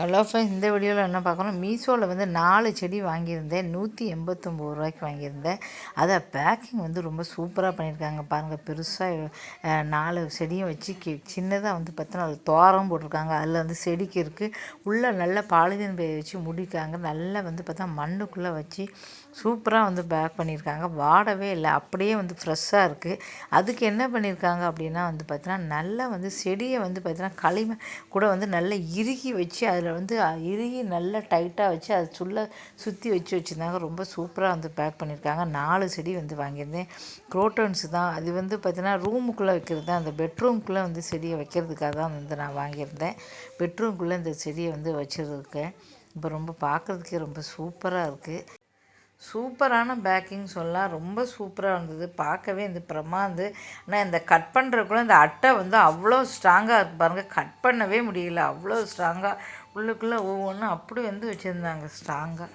Hello friends இந்த வீடியோவில் என்ன பார்க்கணும்? மீஷோவில் வந்து நாலு செடி வாங்கியிருந்தேன். நூற்றி எண்பத்தொம்போது ரூபாய்க்கு வாங்கியிருந்தேன். அதை பேக்கிங் வந்து ரொம்ப சூப்பராக பண்ணியிருக்காங்க. பாருங்கள் பெருசாக நாலு செடியும் வச்சு கி சின்னதாக வந்து பார்த்தோன்னா அது தோரம் போட்டிருக்காங்க. அதில் வந்து செடிக்கு இருக்குது உள்ளே நல்ல பாலிதீன் பை வச்சு முடிக்காங்க நல்லா வந்து பார்த்தா மண்ணுக்குள்ளே வச்சு சூப்பராக வந்து பேக் பண்ணியிருக்காங்க. வாடவே இல்லை. அப்படியே வந்து ஃப்ரெஷ்ஷாக இருக்குது அதுக்கு என்ன பண்ணியிருக்காங்க அப்படின்னா வந்து பார்த்தோன்னா நல்லா வந்து செடியை வந்து பார்த்தீங்கன்னா களிமை கூட வந்து நல்லா இறுகி வச்சு அதில் வந்து இறுகி நல்லா டைட்டாக வச்சு அது சுள்ள சுற்றி வச்சு வச்சுருந்தாங்க. ரொம்ப சூப்பராக வந்து பேக் பண்ணியிருக்காங்க நாலு செடி வந்து வாங்கியிருந்தேன். குரோட்டன்ஸ் தான். அது வந்து பார்த்தீங்கன்னா ரூமுக்குள்ளே வைக்கிறது தான். அந்த பெட்ரூம்குள்ளே வந்து செடியை வைக்கிறதுக்காக தான் வந்து நான் வாங்கியிருந்தேன். பெட்ரூம்குள்ளே இந்த செடியை வந்து வச்சுருக்கேன். இப்போ ரொம்ப பார்க்குறதுக்கே ரொம்ப சூப்பராக இருக்குது சூப்பரான பேக்கிங் சொல்லலாம் ரொம்ப சூப்பராக இருந்தது. பார்க்கவே இந்த பிரமாந்து ஆனால் இந்த கட் பண்ணுறக்குள்ள இந்த அட்டை வந்து அவ்வளோ ஸ்ட்ராங்காக இருக்குது பாருங்கள் கட் பண்ணவே முடியல. அவ்வளோ ஸ்ட்ராங்காக உள்ளுக்குள்ளே ஒவ்வொன்றும் அப்படி வந்து வச்சுருந்தாங்க ஸ்ட்ராங்காக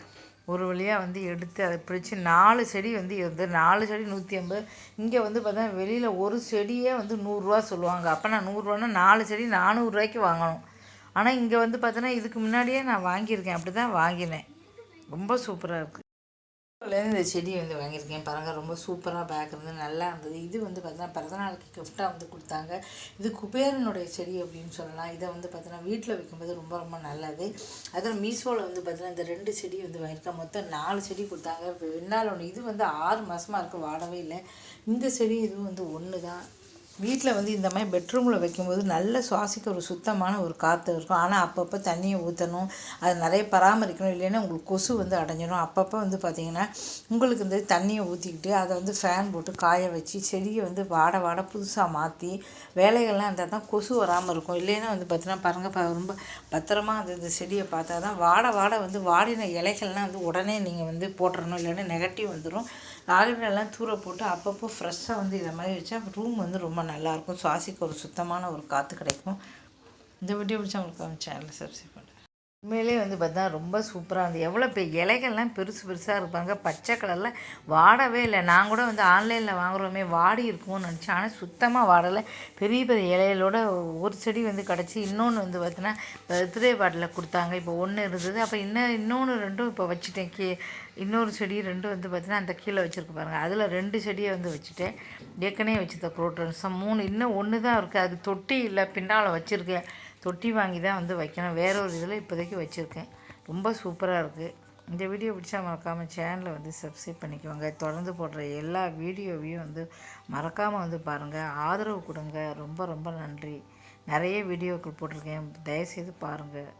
ஒரு வழியாக வந்து எடுத்து அதை பிடிச்சி நாலு செடி வந்து இருந்து நாலு செடி நூற்றி ஐம்பது. இங்கே வந்து பார்த்தா வெளியில் ஒரு செடியே வந்து நூறுரூவா சொல்லுவாங்க. அப்போ நான் நூறுரூவான்னா நாலு செடி நானூறுரூவாய்க்கு வாங்கணும். ஆனால் இங்கே வந்து பார்த்தோன்னா இதுக்கு முன்னாடியே நான் வாங்கியிருக்கேன். அப்படி தான் வாங்கினேன். ரொம்ப சூப்பராக இருக்குது இந்த செடி வந்து வாங்கியிருக்கேன். பாருங்கள் ரொம்ப சூப்பராக பேக் இருந்து நல்லா இருந்தது. இது வந்து பார்த்தீங்கன்னா பிறந்தநாளுக்கு கிஃப்டாக வந்து கொடுத்தாங்க. இது குபேரனுடைய செடி அப்படின்னு சொல்லலாம். இதை வந்து பார்த்தீங்கன்னா வீட்டில் வைக்கும்போது ரொம்ப ரொம்ப நல்லது. அதில் மீஷோவில் வந்து பார்த்தீங்கன்னா இந்த ரெண்டு செடி வந்து வாங்கியிருக்கேன். மொத்தம் நாலு செடி கொடுத்தாங்க. ரெண்டாள் ஒன்று இது வந்து ஆறு மாதமாக இருக்குது வாடவே இல்லை. இந்த செடி இதுவும் வந்து ஒன்று தான் வீட்டில் வந்து இந்த மாதிரி பெட்ரூமில் வைக்கும்போது நல்ல சுவாசிக்க ஒரு சுத்தமான ஒரு காற்று இருக்கும். ஆனால் அப்பப்போ தண்ணியை ஊற்றணும் அது நிறைய பராமரிக்கணும் இல்லைன்னா உங்களுக்கு கொசு வந்து அடைஞ்சிடும். அப்பப்போ வந்து பார்த்திங்கன்னா உங்களுக்கு இந்த தண்ணியை ஊற்றிக்கிட்டு அதை வந்து ஃபேன் போட்டு காய வச்சு செடியை வந்து வாட வாட புதுசாக மாற்றி வேலைகள்லாம் இருந்தால் தான் கொசு வராமல் இருக்கும். இல்லைன்னா வந்து பார்த்தீங்கன்னா பாருங்கள் ரொம்ப பத்திரமா அந்த இந்த செடியை பார்த்தா தான் வாட வாட வந்து வாடின இலைகள்லாம் வந்து உடனே நீங்கள் வந்து போட்டுறணும். இல்லைன்னா நெகட்டிவ் வந்துடும் ஆளுகளெல்லாம் தூர போட்டு அப்பப்போ ஃப்ரெஷ்ஷாக வந்து இதை மாதிரி வச்சா ரூம் வந்து ரொம்ப நல்லாயிருக்கும். சுவாசிக்க ஒரு சுத்தமான ஒரு காற்று கிடைக்கும். இந்த வீடியோ பிடிச்சவங்களுக்கு சேனலில் சேனலை சப்ஸ்கிரைப் பண்ணுறேன் உண்மையிலே வந்து பார்த்தா ரொம்ப சூப்பராக இருந்தது எவ்வளோ பெரிய இலைகள்லாம் பெருசு பெருசாக இருப்பாங்க. பச்சை கலரில் வாடவே இல்லை. நான் கூட வந்து ஆன்லைனில் வாங்குகிறோமே வாடி இருக்கும்னு நினச்சேன். ஆனால் சுத்தமாக வாடலை. பெரிய பெரிய இலைகளோட ஒரு செடி வந்து கிடச்சி இன்னொன்று வந்து பார்த்தீங்கன்னா பர்த்டே பாட்டில் கொடுத்தாங்க. இப்போ ஒன்று இருந்தது. அப்போ இன்னும் இன்னொன்று ரெண்டும் இப்போ வச்சுட்டேன். கீ இன்னொரு செடி ரெண்டும் வந்து பார்த்தீங்கன்னா அந்த கீழே வச்சுருக்கு பாருங்கள் அதில் ரெண்டு செடியை வந்து வச்சுட்டேன். ஏற்கனவே வச்சுருந்த குரோட்டன்ஸும் மூணு இன்னும் ஒன்று தான் இருக்குது அது தொட்டி இல்லை பின்னால் வச்சுருக்கேன். தொட்டி வாங்கி தான் வந்து வைக்கணும். வேற ஒரு இதில் இப்போதைக்கு வச்சுருக்கேன். ரொம்ப சூப்பராக இருக்குது இந்த வீடியோ பிடிச்சா மறக்காமல் சேனலை வந்து சப்ஸ்கிரைப் பண்ணிக்கோங்க. தொடர்ந்து போடுற எல்லா வீடியோவையும் வந்து மறக்காமல் வந்து பாருங்கள் ஆதரவு கொடுங்க. ரொம்ப ரொம்ப நன்றி. நிறைய வீடியோக்கள் போட்டிருக்கேன். தயவுசெய்து பாருங்கள்